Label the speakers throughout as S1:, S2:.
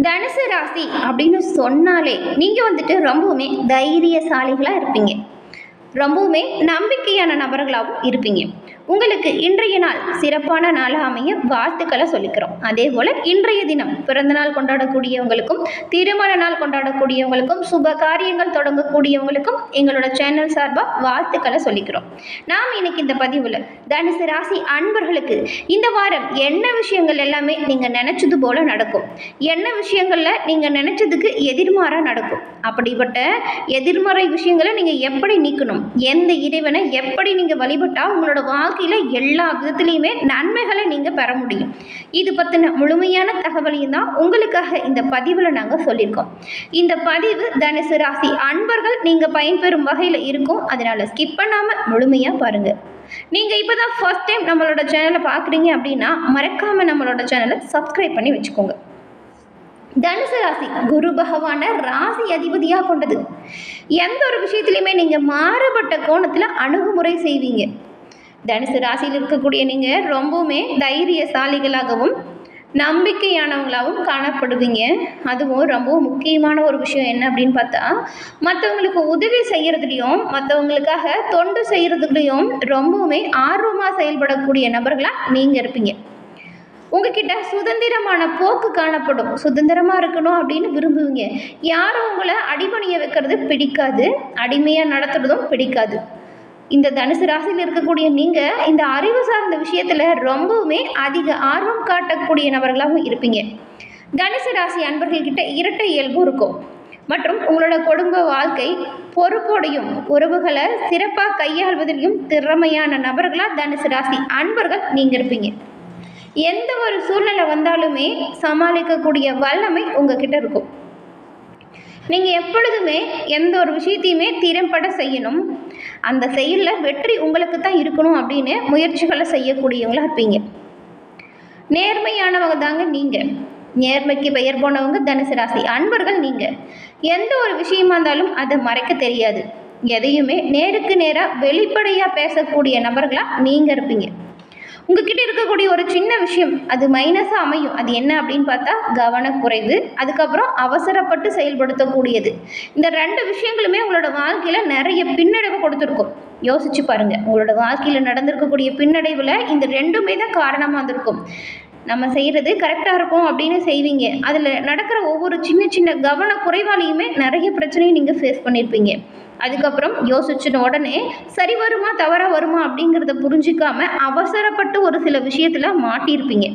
S1: தனுசு ராசி அப்படின்னு சொன்னாலே நீங்கள் வந்துட்டு ரொம்பவுமே தைரியசாலிகளாக இருப்பீங்க. ரொம்பவுமே நம்பிக்கையான நபர்களாகவும் இருப்பீங்க. உங்களுக்கு இன்றைய நாள் சிறப்பான நாளாக அமைய வாழ்த்துக்களை சொல்லிக்கிறோம். அதே போல் இன்றைய தினம் பிறந்த நாள் கொண்டாடக்கூடியவங்களுக்கும் திருமண நாள் கொண்டாடக்கூடியவங்களுக்கும் சுப காரியங்கள் தொடங்கக்கூடியவங்களுக்கும் எங்களோட சேனல் சார்பாக வாழ்த்துக்களை சொல்லிக்கிறோம். நாம் இன்னைக்கு இந்த பதிவில் தனுசு ராசி அன்பர்களுக்கு இந்த வாரம் என்ன விஷயங்கள் எல்லாமே நீங்கள் நினச்சது போல் நடக்கும். என்ன விஷயங்களில் நீங்கள் நினச்சதுக்கு எதிர்மாறாக நடக்கும். அப்படிப்பட்ட எதிர்மறை விஷயங்களை நீங்கள் எப்படி நீக்கணும்? எந்த இறைவனை எப்படி நீங்கள் வழிபட்டால் உங்களோட வாழ்க்கையில் எல்லா விதத்துலேயுமே நன்மைகளை நீங்கள் பெற முடியும். இது பற்றின முழுமையான தகவலையும் தான் உங்களுக்காக இந்த பதிவில் நாங்கள் சொல்லியிருக்கோம் இந்த பதிவு தனுசு ராசி அன்பர்கள் நீங்கள் பயன்பெறும் வகையில் இருக்கும். அதனால் ஸ்கிப் பண்ணாமல் முழுமையாக பாருங்கள் நீங்கள் இப்போ தான் ஃபர்ஸ்ட் டைம் நம்மளோட சேனலை பார்க்குறீங்க அப்படின்னா மறக்காமல் நம்மளோட சேனலை சப்ஸ்கிரைப் பண்ணி வச்சுக்கோங்க. தனுசு ராசி குரு பகவான ராசி அதிபதியாக கொண்டது. எந்த ஒரு விஷயத்துலையுமே நீங்கள் மாறுபட்ட கோணத்தில் அணுகுமுறை செய்வீங்க. தனுசு ராசியில் இருக்கக்கூடிய நீங்கள் ரொம்பவுமே தைரியசாலிகளாகவும் நம்பிக்கையானவங்களாகவும் காணப்படுவீங்க. அதுவும் ரொம்பவும் முக்கியமான ஒரு விஷயம் என்ன அப்படின்னு பார்த்தா மற்றவங்களுக்கு உதவி செய்கிறதுலையும் மற்றவங்களுக்காக தொண்டு செய்கிறதுலையும் ரொம்பவுமே ஆர்வமாக செயல்படக்கூடிய நபர்களாக நீங்கள் இருப்பீங்க. உங்ககிட்ட சுதந்திரமான போக்கு காணப்படும். சுதந்திரமாக இருக்கணும் அப்படின்னு விரும்புவீங்க. யாரும் உங்களை அடிபணிய வைக்கிறது பிடிக்காது. அடிமையாக நடத்துறதும் பிடிக்காது. இந்த தனுசு ராசியில் இருக்கக்கூடிய நீங்கள் இந்த அறிவு சார்ந்த விஷயத்தில் ரொம்பவுமே அதிக ஆர்வம் காட்டக்கூடிய நபர்களாகவும் இருப்பீங்க. தனுசு ராசி அன்பர்கள்கிட்ட இரட்டை இயல்பும் இருக்கும். மற்றும் உங்களோட குடும்ப வாழ்க்கை பொறுப்போடையும் உறவுகளை சிறப்பாக கையாள்வதிலையும் திறமையான நபர்களாக தனுசு ராசி அன்பர்கள் நீங்கள் இருப்பீங்க. எந்த ஒரு சூழ்நிலை வந்தாலுமே சமாளிக்கக்கூடிய வல்லமை உங்ககிட்ட இருக்கும். நீங்கள் எப்பொழுதுமே எந்த ஒரு விஷயத்தையுமே திறம்பட செய்யணும். அந்த செயலில் வெற்றி உங்களுக்கு தான் இருக்கணும் அப்படின்னு முயற்சிகளை செய்யக்கூடியவங்களாக இருப்பீங்க. நேர்மையானவங்க தாங்க நீங்கள் நேர்மைக்கு பெயர் போனவங்க தனுசு ராசி. அன்பர்கள் நீங்கள் எந்த ஒரு விஷயமா இருந்தாலும் அதை மறைக்க தெரியாது. எதையுமே நேருக்கு நேராக வெளிப்படையாக பேசக்கூடிய நபர்களாக நீங்கள் இருப்பீங்க. உங்ககிட்ட இருக்கக்கூடிய ஒரு சின்ன விஷயம் அது மைனஸாக அமையும். அது என்ன அப்படின்னு பார்த்தா கவனக்குறைவு அதுக்கப்புறம் அவசரப்பட்டு செயல்படுத்தக்கூடியது. இந்த ரெண்டு விஷயங்களுமே உங்களோட வாழ்க்கையில் நிறைய பின்னடைவு கொடுத்துருக்கும். யோசிச்சு பாருங்கள் உங்களோட வாழ்க்கையில் நடந்திருக்கக்கூடிய பின்னடைவில் இந்த ரெண்டுமே தான் காரணமாக இருந்திருக்கும் நம்ம செய்கிறது கரெக்டாக இருக்கும் அப்படின்னு செய்வீங்க. அதில் நடக்கிற ஒவ்வொரு சின்ன சின்ன கவன குறைவாலையுமே நிறைய பிரச்சனையை நீங்கள் ஃபேஸ் பண்ணியிருப்பீங்க அதுக்கப்புறம் யோசிச்சின உடனே சரி வருமா தவறாக வருமா அப்படிங்கிறத புரிஞ்சிக்காம அவசரப்பட்டு ஒரு சில விஷயத்தில் மாட்டியிருப்பீங்க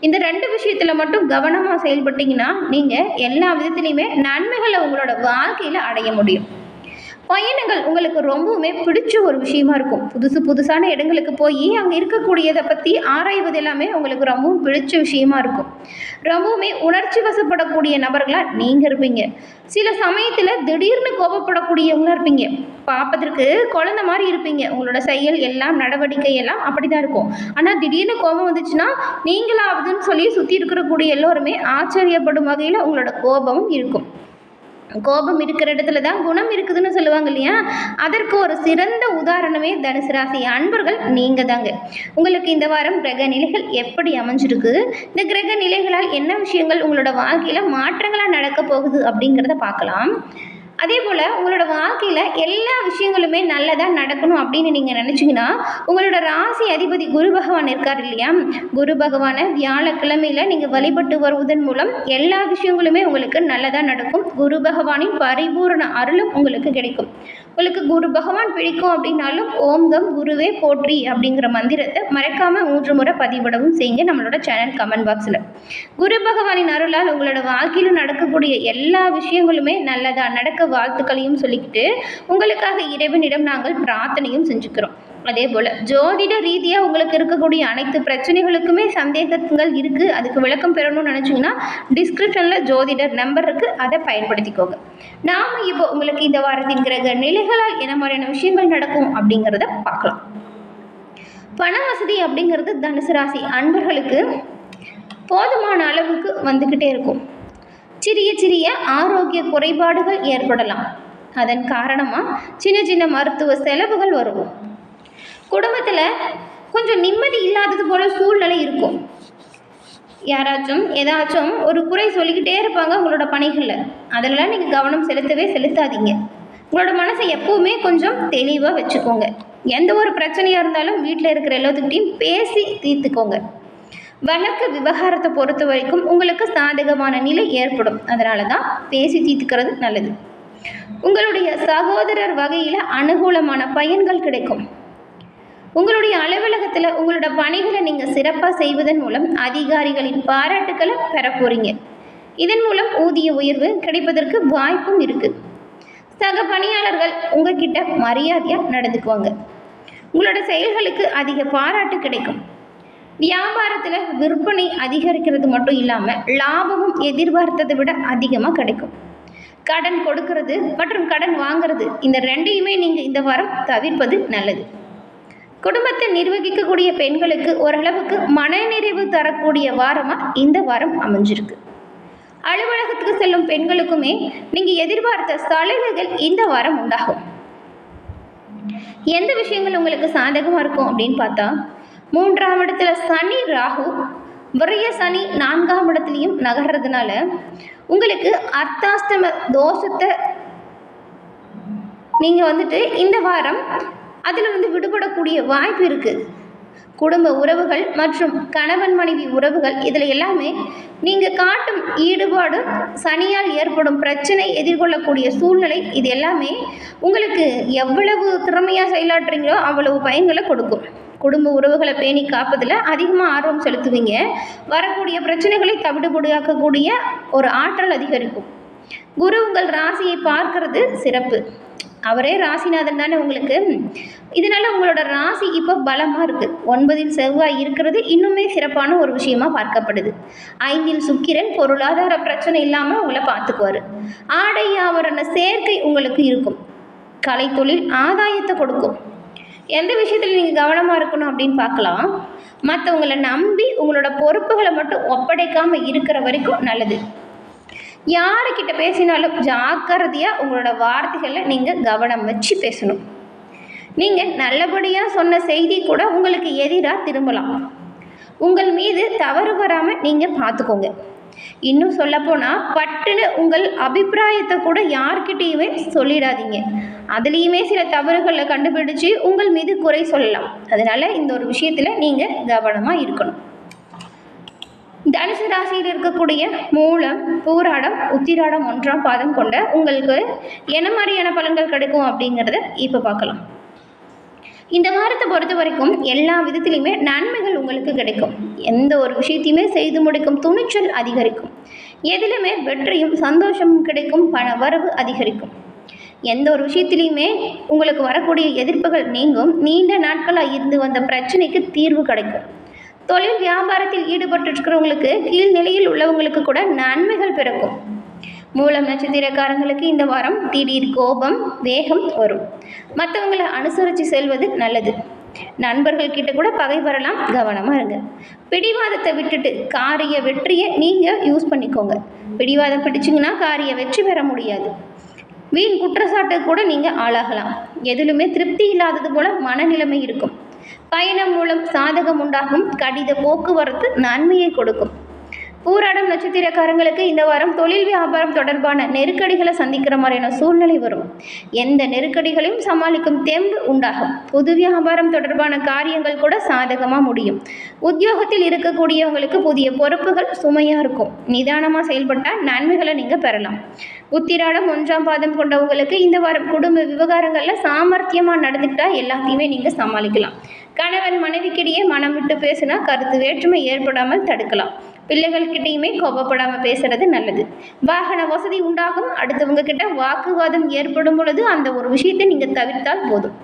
S1: இந்த ரெண்டு விஷயத்தில் மட்டும் கவனமாக செயல்பட்டீங்கன்னா நீங்கள் எல்லா விதத்துலையுமே நன்மைகளை உங்களோட வாழ்க்கையில் அடைய முடியும். பயணங்கள் உங்களுக்கு ரொம்பவுமே பிடிச்ச ஒரு விஷயமா இருக்கும். புதுசு புதுசான இடங்களுக்கு போய் அங்கே இருக்கக்கூடியதை பற்றி ஆராய்வது எல்லாமே உங்களுக்கு ரொம்பவும் பிடிச்ச விஷயமா இருக்கும். ரொம்பவுமே உணர்ச்சி வசப்படக்கூடிய நபர்களாக நீங்கள் இருப்பீங்க. சில சமயத்தில் திடீர்னு கோபப்படக்கூடியவங்களாக இருப்பீங்க. பார்ப்பதற்கு குழந்த மாதிரி இருப்பீங்க. உங்களோட செயல் எல்லாம் நடவடிக்கை எல்லாம் அப்படி தான் இருக்கும். ஆனால் திடீர்னு கோபம் வந்துச்சுன்னா நீங்களாவதுன்னு சொல்லி சுற்றி இருக்கக்கூடிய எல்லோருமே ஆச்சரியப்படும் வகையில் உங்களோட கோபமும் இருக்கும். கோபம் இருக்கிற இடத்துல தான் குணம் இருக்குதுன்னு சொல்லுவாங்க இல்லையா? அதற்கு ஒரு சிறந்த உதாரணமே தனுசு ராசி. அன்பர்கள் நீங்கள் தாங்க உங்களுக்கு இந்த வாரம் கிரக நிலைகள் எப்படி அமைஞ்சிருக்கு? இந்த கிரக நிலைகளால் என்ன விஷயங்கள் உங்களோட வாழ்க்கையில் மாற்றங்களாக நடக்க போகுது அப்படிங்கிறத பார்க்கலாம். அதே போல் உங்களோட வாழ்க்கையில் எல்லா விஷயங்களுமே நல்லதாக நடக்கணும் அப்படின்னு நீங்கள் நினச்சிங்கன்னா உங்களோட ராசி அதிபதி குரு பகவான் இருக்கார் இல்லையா? குரு பகவானை வியாழக்கிழமையில் நீங்கள் வழிபட்டு வருவதன் மூலம் எல்லா விஷயங்களுமே உங்களுக்கு நல்லதாக நடக்கும். குரு பகவானின் பரிபூரண அருளும் உங்களுக்கு கிடைக்கும். உங்களுக்கு குரு பகவான் பிடிக்கும் அப்படின்னாலும் ஓம் தம் குருவே போற்றி அப்படிங்கிற மந்திரத்தை மறக்காமல் மூன்று முறை பதிவிடவும் செய்யுங்க நம்மளோட சேனல் கமெண்ட் பாக்ஸில் குரு பகவானின் அருளால் உங்களோட வாழ்க்கையில் நடக்கக்கூடிய எல்லா விஷயங்களுமே நல்லதாக நடக்க வாழ்த்துக்களையும் சொல்லிக்கிட்டு உங்களுக்காக இறைவனிடம் நாங்கள் பிரார்த்தனையும் செஞ்சுக்கிறோம். அதே போல் ஜோதிட ரீதியாக உங்களுக்கு இருக்கக்கூடிய அனைத்து பிரச்சனைகளுக்குமே சந்தேகங்கள் இருக்குது அதுக்கு விளக்கம் பெறணும்னு நினச்சிங்கன்னா டிஸ்கிரிப்ஷனில் ஜோதிடர் நம்பர் இருக்குது அதை பயன்படுத்திக்கோங்க. நாம் இப்போ உங்களுக்கு இந்த வாரத்தின் கிரக நிலைகளால் என்ன மாதிரியான விஷயங்கள் நடக்கும் அப்படிங்கிறத பார்க்கலாம். பண வசதி அப்படிங்கிறது தனுசு ராசி அன்பர்களுக்கு போதுமான அளவுக்கு வந்துக்கிட்டே இருக்கும். சிறிய சிறிய ஆரோக்கிய குறைபாடுகள் ஏற்படலாம். அதன் காரணமாக சின்ன சின்ன மருத்துவ செலவுகள் வரும் குடும்பத்தில் கொஞ்சம் நிம்மதி இல்லாதது போல சூழ்நிலை இருக்கும். யாராச்சும் ஏதாச்சும் ஒரு குறை சொல்லிக்கிட்டே இருப்பாங்க உங்களோட பணிகளில். அதிலலாம் நீங்கள் கவனம் செலுத்தவே செலுத்தாதீங்க. உங்களோட மனசை எப்பவுமே கொஞ்சம் தெளிவாக வச்சுக்கோங்க. எந்த ஒரு பிரச்சனையாக இருந்தாலும் வீட்டில் இருக்கிற எல்லாத்துக்கிட்டையும் பேசி தீர்த்துக்கோங்க. வழக்கு விவகாரத்தை பொறுத்த வரைக்கும் உங்களுக்கு சாதகமான நிலை ஏற்படும். அதனால தான் பேசி தீர்த்துக்கிறது நல்லது. உங்களுடைய சகோதரர் வகையில் அனுகூலமான பயன்கள் கிடைக்கும். உங்களுடைய அலுவலகத்தில் உங்களோட பணிகளை நீங்கள் சிறப்பாக செய்வதன் மூலம் அதிகாரிகளின் பாராட்டுக்களை பெற போகிறீங்க இதன் மூலம் ஊதிய உயர்வு கிடைப்பதற்கு வாய்ப்பும் இருக்குது சக பணியாளர்கள் உங்ககிட்ட மரியாதையாக நடந்துக்குவாங்க. உங்களோட செயல்களுக்கு அதிக பாராட்டு கிடைக்கும். வியாபாரத்தில் விற்பனை அதிகரிக்கிறது மட்டும் இல்லாமல் லாபமும் எதிர்பார்த்ததை விட அதிகமாக கிடைக்கும். கடன் கொடுக்கறது மற்றும் கடன் வாங்குறது இந்த ரெண்டையுமே நீங்கள் இந்த வாரம் தவிர்ப்பது நல்லது. குடும்பத்தை நிர்வகிக்கக்கூடிய பெண்களுக்கு ஓரளவுக்கு மனநிறைவு தரக்கூடிய வாரமாக இந்த வாரம் அமைஞ்சிருக்கு. அலுவலகத்துக்கு செல்லும் பெண்களுக்குமே நீங்கள் எதிர்பார்த்த சலுகைகள் இந்த வாரம் உண்டாகும். எந்த விஷயங்கள் உங்களுக்கு சாதகமாக இருக்கும் அப்படின்னு பார்த்தா மூன்றாம் இடத்துல சனி ராகு விரைய சனி நான்காம் இடத்துலையும் நகர்றதுனால உங்களுக்கு அர்த்தாஷ்டம தோஷத்தை நீங்கள் வந்துட்டு இந்த வாரம் அதில் வந்து விடுபடக்கூடிய வாய்ப்பு இருக்குது குடும்ப உறவுகள் மற்றும் கணவன் மனைவி உறவுகள் இதில் எல்லாமே நீங்கள் காட்டும் ஈடுபாடு சனியால் ஏற்படும் பிரச்சனை எதிர்கொள்ளக்கூடிய சூழ்நிலை இது எல்லாமே உங்களுக்கு எவ்வளவு திறமையாக செயலாற்றுறீங்களோ அவ்வளவு பயன்களை கொடுக்கும். குடும்ப உறவுகளை பேணி காப்பதில் அதிகமாக ஆர்வம் செலுத்துவீங்க. வரக்கூடிய பிரச்சனைகளை தவிடுபடியாக்கக்கூடிய ஒரு ஆற்றல் அதிகரிக்கும். குரு உங்கள் ராசியை பார்க்கறது சிறப்பு. அவரே ராசிநாதன் தானே உங்களுக்கு. இதனால் உங்களோட ராசி இப்போ பலமாக இருக்குது ஒன்பதில் செவ்வாய் இருக்கிறது இன்னுமே சிறப்பான ஒரு விஷயமா பார்க்கப்படுது. ஐந்தில் சுக்கிரன் பொருளாதார பிரச்சனை இல்லாமல் உங்களை பார்த்துக்குவார். ஆடை ஆவரண சேர்க்கை உங்களுக்கு இருக்கும். கலைத்தொழில் ஆதாயத்தை கொடுக்கும். எந்த விஷயத்தில் நீங்கள் கவனமாக இருக்கணும் அப்படின்னு பார்க்கலாம். மற்றவங்களை நம்பி உங்களோட பொறுப்புகளை மட்டும் ஒப்படைக்காமல் இருக்கிற வரைக்கும் நல்லது. யாருக்கிட்ட பேசினாலும் ஜாக்கிரதையாக உங்களோட வார்த்தைகளில் நீங்கள் கவனம் வச்சு பேசணும். நீங்கள் நல்லபடியாக சொன்ன செய்தி கூட உங்களுக்கு எதிராக திரும்பலாம். உங்கள் மீது தவறு வராமல் நீங்கள் பார்த்துக்கோங்க இன்னும் சொல்லப்போனால் பட்டுன்னு உங்கள் அபிப்பிராயத்தை கூட யார்கிட்டேயுமே சொல்லிடாதீங்க. அதுலேயுமே சில தவறுகளை கண்டுபிடிச்சு உங்கள் மீது குறை சொல்லலாம். அதனால் இந்த ஒரு விஷயத்தில் நீங்கள் கவனமாக இருக்கணும். தனுசு ராசியில் இருக்கக்கூடிய மூலம் பூராடம் உத்திராடம் ஒன்றாம் பாதம் கொண்ட உங்களுக்கு என்ன மாதிரியான பலன்கள் கிடைக்கும் அப்படிங்கிறத இப்போ பார்க்கலாம். இந்த வாரத்தை பொறுத்த வரைக்கும் எல்லா விதத்துலையுமே நன்மைகள் உங்களுக்கு கிடைக்கும். எந்த ஒரு விஷயத்தையுமே செய்து முடிக்கும் துணிச்சல் அதிகரிக்கும். எதிலுமே வெற்றியும் சந்தோஷமும் கிடைக்கும் பண வரவு அதிகரிக்கும். எந்த ஒரு விஷயத்திலையுமே உங்களுக்கு வரக்கூடிய எதிர்ப்புகள் நீங்கும். நீண்ட நாட்களாக இருந்து வந்த பிரச்சனைக்கு தீர்வு கிடைக்கும். தொழில் வியாபாரத்தில் ஈடுபட்டிருக்கிறவங்களுக்கு கீழ்நிலையில் உள்ளவங்களுக்கு கூட நன்மைகள் பிறக்கும். மூலம் நட்சத்திரக்காரங்களுக்கு இந்த வாரம் திடீர் கோபம் வேகம் வரும். மற்றவங்களை அனுசரித்து செல்வது நல்லது. நண்பர்கள் கிட்ட கூட பகை வரலாம் கவனமாக இருங்க. பிடிவாதத்தை விட்டுட்டு காரிய வெற்றியை நீங்கள் யூஸ் பண்ணிக்கோங்க. பிடிவாதம் பிடிச்சிங்கன்னா காரிய வெற்றி பெற முடியாது. வீண் குற்றச்சாட்டு கூட நீங்கள் ஆளாகலாம். எதிலுமே திருப்தி இல்லாதது போல மனநிலைமை இருக்கும். பயணம் மூலம் சாதகம் உண்டாகும் கடித போக்குவரத்து நன்மையை கொடுக்கும். பூராடம் நட்சத்திரக்காரங்களுக்கு இந்த வாரம் தொழில் வியாபாரம் தொடர்பான நெருக்கடிகளை சந்திக்கிற மாதிரியான சூழ்நிலை வரும். எந்த நெருக்கடிகளையும் சமாளிக்கும் தெம்பு உண்டாகும். புது வியாபாரம் தொடர்பான காரியங்கள் கூட சாதகமாக முடியும். உத்தியோகத்தில் இருக்கக்கூடியவங்களுக்கு புதிய பொறுப்புகள் சுமையாக இருக்கும். நிதானமாக செயல்பட்டால் நன்மைகளை நீங்கள் பெறலாம். உத்திராடம் ஒன்றாம் பாதம் கொண்டவங்களுக்கு இந்த வாரம் குடும்ப விவகாரங்களில் சாமர்த்தியமாக நடந்துக்கிட்டால் எல்லாத்தையுமே நீங்கள் சமாளிக்கலாம். கணவன் மனைவிக்கிடையே மனம் விட்டு பேசினா கருத்து வேற்றுமை ஏற்படாமல் தடுக்கலாம். பிள்ளைகள்கிட்டையுமே கோபப்படாமல் பேசுறது நல்லது. வாகன வசதி உண்டாகும். அடுத்தவங்க கிட்ட வாக்குவாதம் ஏற்படும் பொழுது அந்த ஒரு விஷயத்தை நீங்கள் தவிர்த்தால் போதும்.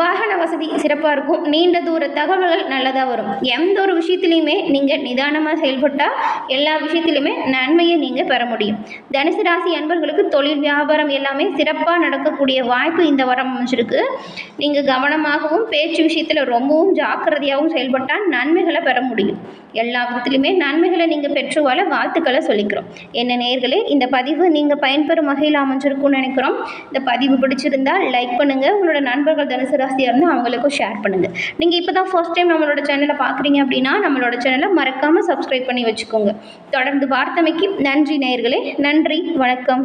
S1: வாகன வசதி சிறப்பாக இருக்கும். நீண்ட தூர தகவல்கள் நல்லதாக வரும். எந்த ஒரு விஷயத்துலையுமே நீங்கள் நிதானமாக செயல்பட்டால் எல்லா விஷயத்திலுமே நன்மையை நீங்கள் பெற முடியும். தனுசு ராசி அன்பர்களுக்கு தொழில் வியாபாரம் எல்லாமே சிறப்பாக நடக்கக்கூடிய வாய்ப்பு இந்த வாரம் அமைஞ்சிருக்கு. நீங்கள் கவனமாகவும் பேச்சு விஷயத்தில் ரொம்பவும் ஜாக்கிரதையாகவும் செயல்பட்டால் நன்மைகளை பெற முடியும். எல்லா விதத்திலுமே நன்மைகளை நீங்கள் பெற்று வாழ வாழ்த்துக்களை சொல்லிக்கிறோம். என்ன நேர்களே இந்த பதிவு நீங்கள் பயன்பெறும் வகையில் அமைஞ்சிருக்கும்னு நினைக்கிறோம். இந்த பதிவு பிடிச்சிருந்தால் லைக் பண்ணுங்கள் உங்களோட நண்பர்கள் தனுசு ராசியாக இருந்தால் அவங்களுக்கும் ஷேர் பண்ணுங்கள் நீங்கள் இப்போ தான் ஃபர்ஸ்ட் டைம் நம்மளோட சேனலை பார்க்குறீங்க அப்படின்னா நம்மளோட சேனலை மறக்காமல் சப்ஸ்கிரைப் பண்ணி வச்சுக்கோங்க. தொடர்ந்து பார்த்தமைக்கு நன்றி நேயர்களே. நன்றி வணக்கம்.